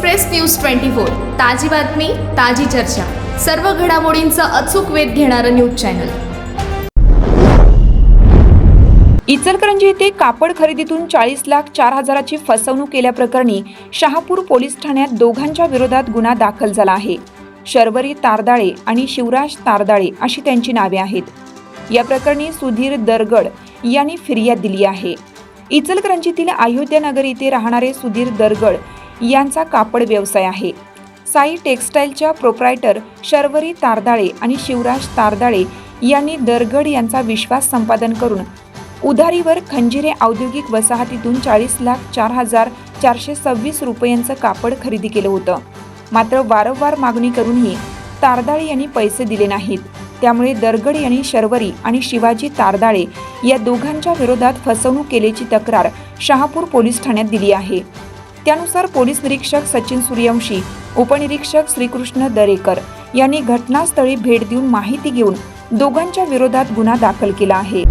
Express news twenty four ताजी बातमी ताजी चर्चा. सर्व घडामोडींचा अचूक वेध घेणारं न्यूज चॅनल. इचलकरंजी येथे कापड खरेदीतून चाळीस लाख चार हजाराची फसवणूक केल्याप्रकरणी शहापूर पोलीस ठाण्यात दोघांच्या विरोधात गुन्हा दाखल झाला आहे. शर्वरी तारदाळे आणि शिवराज तारदाळे अशी त्यांची नावे आहेत. या प्रकरणी सुधीर दरगड यांनी फिर्याद दिली आहे. इचलकरंजीतील अयोध्यानगर येथे राहणारे सुधीर दरगड यांचा कापड व्यवसाय आहे. साई टेक्स्टाईलच्या प्रोप्रायटर शर्वरी तारदाळे आणि शिवराज तारदाळे यांनी दरगड यांचा विश्वास संपादन करून उधारीवर खंजिरे औद्योगिक वसाहतीतून चाळीस लाख चार हजार चारशे सव्वीस रुपयांचं कापड खरेदी केलं होतं. मात्र वारंवार मागणी करूनही तारदाळे यांनी पैसे दिले नाहीत. त्यामुळे दरगड यांनी शर्वरी आणि शिवाजी तारदाळे या दोघांच्या विरोधात फसवणूक केल्याची तक्रार शहापूर पोलीस ठाण्यात दिली आहे. त्यानुसार पोलीस निरीक्षक सचिन सूर्यवंशी उपनिरीक्षक श्रीकृष्ण दरेकर यांनी घटनास्थळी भेट देऊन माहिती घेऊन दोघांच्या विरोधात गुन्हा दाखल केला आहे.